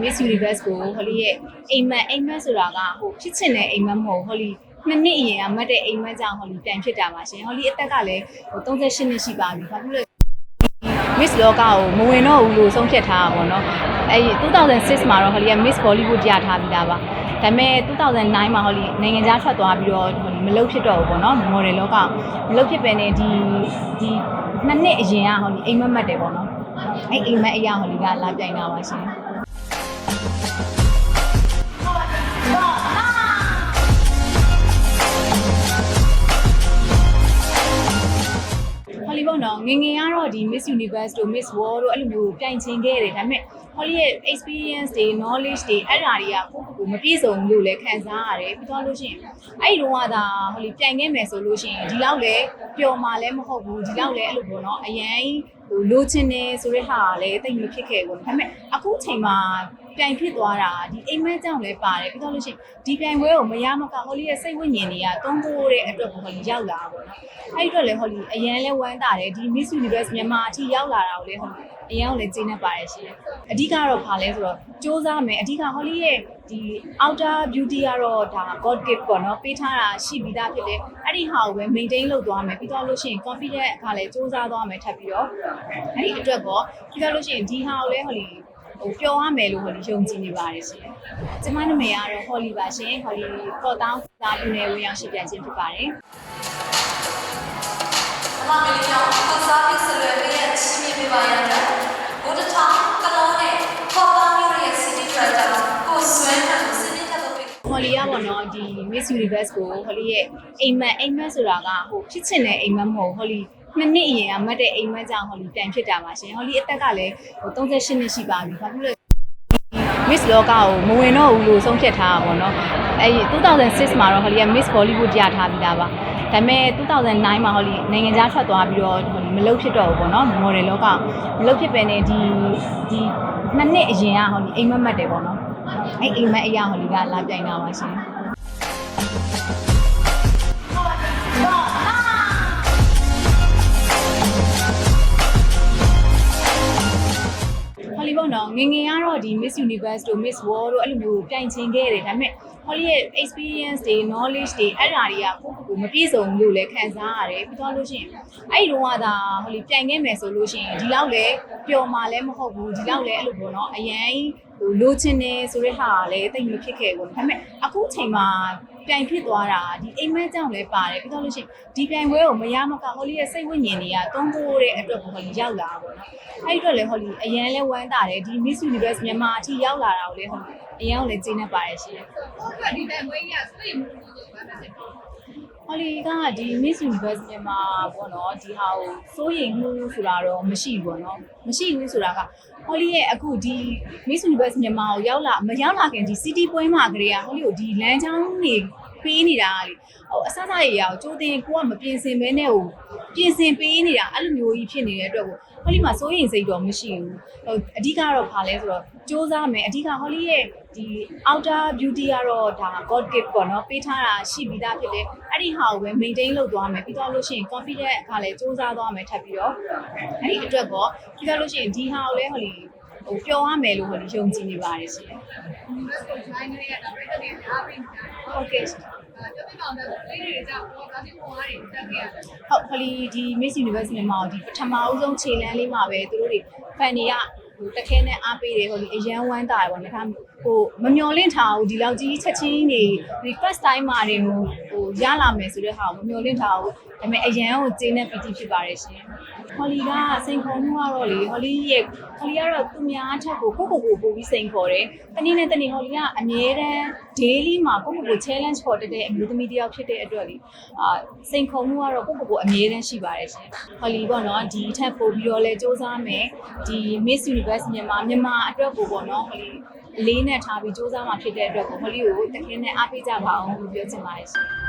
Miss Universe ကိုဟိုလီရဲ့အိမ်မက်အိမ်မက်ဆိုတာကဟိုဖြစ်ချင်တဲ့အိမ်မက်မဟုတ်ဟိုလီနှစ်နှစ်အရင်ကမှတ်တဲ့အိမ်မက်ကြောင့်ဟိုလီပြန်ဖြစ်တာပါရှင်ဟိုလီအသက်ကလည်းဟို38နှစ်ရှိပါပြီဘာဖြစ်လို့လဲ Miss လောကကိုမဝင်တော့ဘူးလို့ဆုံးဖြတ်ထားတာပေါ့နော်အဲဒီ2006မှာတော့ဟိုလီက Miss Bollywood ရထားပြီးသားပါဒါပေမဲ့2009မှာဟိုလီနိုင်ငံခြားထွက်သွားပြီးတော့ဟိုလီမလုပ်ဖြစ်တော့ဘူးပေါ့နော် model လောကမလုပ်ဖြစ်ပဲနဲ့ဒီဒီနှစ်နှစ်အရင်ကဟိုလီအိမ်မက်မက်တယ်ပေါ့နော်အဲအိမ်မက်အရာဟိုလီကလာပြိုင်တာပါရှင် ဟောလီပေါ့နော်ငယ်ငယ်ကတော့ဒီ Miss Universe တို့ Miss World တို့အဲ့လိုမျိုးပြိုင်ချင်ခဲ့တယ်ဒါပေမဲ့ဟောလီရဲ့ experience တွေ knowledge တွေအဲ့ဓာတွေကကိုယ့်ကိုယ်ကိုမပြည့်စုံဘူးလို့လည်းခံစားရတယ်ပြီးတော့လို့ရှိရင်အဲ့ဒီတော့ကသာဟောလီပြိုင်ခဲ့မယ်ဆိုလို့ရှိရင်ဒီလောက်လည်းပျော်မှလည်းမဟုတ်ဘူးဒီလောက်လည်းအဲ့လိုပေါ့နော်အရင်ဟိုလိုချင်တယ်ဆိုတဲ့ဟာကလည်းတိတ်မဖြစ်ခဲ့ဘူးဒါပေမဲ့အခုချိန်မှာ ပြိုင်ဖြစ်သွားတာဒီအိမ်မက်ကြောင့်လည်းပါတယ်ပြီးတော့လို့ရှိရင်ဒီပြိုင်ပွဲကိုမရမကဟောလီရဲ့စိတ်ဝိညာဉ်တွေကတွန်းပိုးတဲ့အတွက်ကိုဟောလီရောက်လာတာပေါ့နော်အဲ့ဒီအတွက်လည်းဟောလီအရန်လဲဝမ်းသာတယ်ဒီ Miss Universe မြန်မာအထိရောက်လာတာကိုလည်းဟောလီအရန်ကိုလည်းကျေနပ်ပါတယ်ရှင်အဓိကတော့ဘာလဲဆိုတော့စူးစမ်းမယ်အဓိကဟောလီရဲ့ဒီ outer beauty ကတော့ဒါ god gift ပေါ့နော်ပေးထားတာရှိပြီးသားဖြစ်တယ်အဲ့ဒီဟာကိုပဲ maintain လုပ်သွားမယ်ပြီးတော့လို့ရှိရင် confident အခါလည်းစူးစမ်းသွားမယ်ထပ်ပြီးတော့အဲ့ဒီအတွက်ပေါ့ပြီးတော့လို့ရှိရင်ဒီဟာကိုလည်းဟောလီ ဟိုပျော်ရမယ်လို့ဟောလီယုံကြည်နေပါတယ်ရှင်ကျမနာမည်ကတော့ဟောလီပါရှင်ဟောလီကော့တောင်းစာပြနယ်ဝင်ရောက်ရှိပြန်ခြင်းဖြစ်ပါတယ်မမလေးကြောင့်ကိုစားပြီးဆက်လွယ်ပေးတဲ့ချင်းမြေပြပါရတဲ့ဘုဒ္ဓထောင်ကလောနဲ့ခေါ်ပါမျိုးရဲ့ city director ကိုဆွဲထန်ကိုစနစ်ထပ်လုပ်ပေးဟော်လီကပေါ့နော်ဒီ Miss Universe ကိုဟော်လီရဲ့အိမ်မက်အိမ်မက်ဆိုတာကဟိုဖြစ်ချင်တဲ့အိမ်မက်မဟုတ်ဟော်လီ နှစ်နှစ်အရင်ကမှတ်တဲ့အိမ်မက်ကြောင့်ဟော်လီပြန်ဖြစ်တာပါရှင်ဟော်လီအသက်ကလည်းဟို38နှစ်ရှိပါပြီဘာဖြစ်လို့လဲ Miss လောကကိုမဝင်တော့ဘူးလို့ဆုံးဖြတ်ထားတာပေါ့နော်အဲဒီ2006မှာတော့ဟော်လီက Miss Bollywood ရထားပြီးသားပါဒါပေမဲ့2009မှာဟော်လီနိုင်ငံခြားထွက်သွားပြီးတော့ဟော်လီမလုပ်ဖြစ်တော့ဘူးပေါ့နော် model လောကမလုပ်ဖြစ်ပဲနဲ့ဒီဒီနှစ်နှစ်အရင်ကဟော်လီအိမ်မက်မက်တယ်ပေါ့နော်အဲအိမ်မက်အရာဟော်လီကလာပြိုင်တာပါရှင် ငယ်ငယ်ကတော့ဒီ Miss Universe တို့ Miss World တို့အဲ့လိုမျိုးပြိုင်ချင်ခဲ့တယ်ဒါပေမဲ့ဟောလီရဲ့ experience တွေ knowledge တွေအဲ့ဓာတွေကကိုယ့်ကိုယ်ကိုမပြည့်စုံဘူးလို့လည်းခံစားရတယ်ပြီးတော့လို့ရှိရင်အဲ့ဒီတော့ကသာဟောလီပြိုင်ခဲ့မယ်ဆိုလို့ရှိရင်ဒီလောက်လည်းပျော်မှလည်းမဟုတ်ဘူးဒီလောက်လည်းအဲ့လိုပေါ့နော်အရင် ဟိုလိုချင်တယ်ဆိုတဲ့ဟာကလည်းတိတ်မဖြစ်ခဲ့ဘူးဒါပေမဲ့အခုချိန်မှာပြိုင်ဖြစ်သွားတာဒီအိမ်မက်ကြောင့်လည်းပါတယ်ပြီးတော့လို့ရှိရင်ဒီပြိုင်ပွဲကိုမရမကဟောလီရဲ့စိတ်ဝိညာဉ်တွေကတွန်းပိုးတဲ့အတွက်ကိုဟောလီရောက်လာတာပေါ့နော်အဲ့ဒီအတွက်လည်းဟောလီအရန်လဲဝမ်းသာတယ်ဒီ Miss Universe မြန်မာအထိရောက်လာတာကိုလည်းဟောလီအရန်ကိုလည်းကျေနပ်ပါတယ်ရှင်ဟုတ်ကဲ့ဒီတဲ့မွေးကြီးကစိတ်မှုလို့ဆိုဘာဖြစ်လဲ ဟောလီကဒီ Miss Universe မြန်မာပေါ့နော်ဒီဟာကိုစိုးရိမ်မှုဆိုတာတော့မရှိဘူးပေါ့နော်မရှိဘူးဆိုတာကဟောလီရဲ့အခုဒီ Miss Universe မြန်မာကိုရောက်လာမရောက်လာခင်ဒီ City ပွဲမှာကလေးကဟောလီကိုဒီလမ်းကြောင်းတွေ ပေးနေတာလေဟိုအဆအဆရေရာကိုကြိုးတင်ကိုကမပြင်ဆင်မဲနဲ့ဟိုပြင်ဆင်ပေးနေတာအဲ့လိုမျိုးကြီးဖြစ်နေတဲ့အတွက်ကိုဟောလီမှာစိုးရိမ်စိတ်တော့မရှိဘူးဟိုအဓိကတော့ဘာလဲဆိုတော့စူးစမ်းမယ်အဓိကဟောလီရဲ့ဒီ outer beauty ကတော့ဒါ god gift ပေါ့နော်ပေးထားတာရှိပြီးသားဖြစ်တယ်အဲ့ဒီဟာကိုပဲ maintain လုပ်သွားမယ်ပြီးတော့လို့ရှိရင် confident အခါလဲစူးစမ်းသွားမယ်ထပ်ပြီးတော့အဲ့ဒီအတွက်ပေါ့ပြီးတော့လို့ရှိရင်ဒီဟာကိုလည်းဟိုလီ ဟိုပျော်ရမယ်လို့ဟိုလီယုံကြည်နေပါတယ်ရှင်ဒီဘက်ကို join နေရတာပြည့်တဲ့အားပေးနေတာဟုတ်ကဲ့ရှင်အဲကျတော့တော့လေးတွေကြောင့်တော့ဒါဒီပေါ်ရတယ်တက်ခဲ့ရတယ်ဟုတ်ဟိုလီဒီ Miss Universe မြန်မာကိုဒီပထမအဦးဆုံးခြေလမ်းလေးမှာပဲသူတို့တွေ fan တွေက ဟိုတခဲနဲ့အားပေးတယ်ဟိုလီအရန်ဝမ်းတာတယ်ပေါ့နော်ဒါဟိုမမျော်လင့်ထားဘူးဒီလောက်ကြီးချက်ချင်းနေ request time မှာတွေဟိုဟိုရလာမယ်ဆိုတဲ့ဟာကိုမမျော်လင့်ထားဘူးဒါပေမဲ့အရန်ကိုကျေနပ်ပီတိဖြစ်ပါတယ်ရှင်ဟောလီကစိန်ခေါ်မှုကတော့လေဟောလီရဲ့ဟောလီကတော့သူများထက်ကိုကိုကိုကိုပို့ပြီးစိန်ခေါ်တယ်တနည်းနဲ့တနည်းဟောလီကအမြဲတမ်း daily မှာကိုကိုကို challenge ခေါ်တတ်တဲ့အမျိုးသမီးတစ်ယောက်ဖြစ်တဲ့အတွက်လေအာစိန်ခေါ်မှုကတော့ကိုကိုကိုအမြဲတမ်းရှိပါတယ်ရှင်ဟောလီပေါ့နော်ဒီထက်ပို့ပြီးတော့လဲစူးစမ်းမယ်ဒီ Miss Universe မြန်မာမြန်မာအတွက်ကိုပေါ့နော်ဟောလီအလေးနဲ့ထားပြီးစူးစမ်းမှာဖြစ်တဲ့အတွက်ကိုဟောလီကိုတကယ်နဲ့အားပေးကြပါအောင်လို့ပြောချင်ပါတယ်ရှင်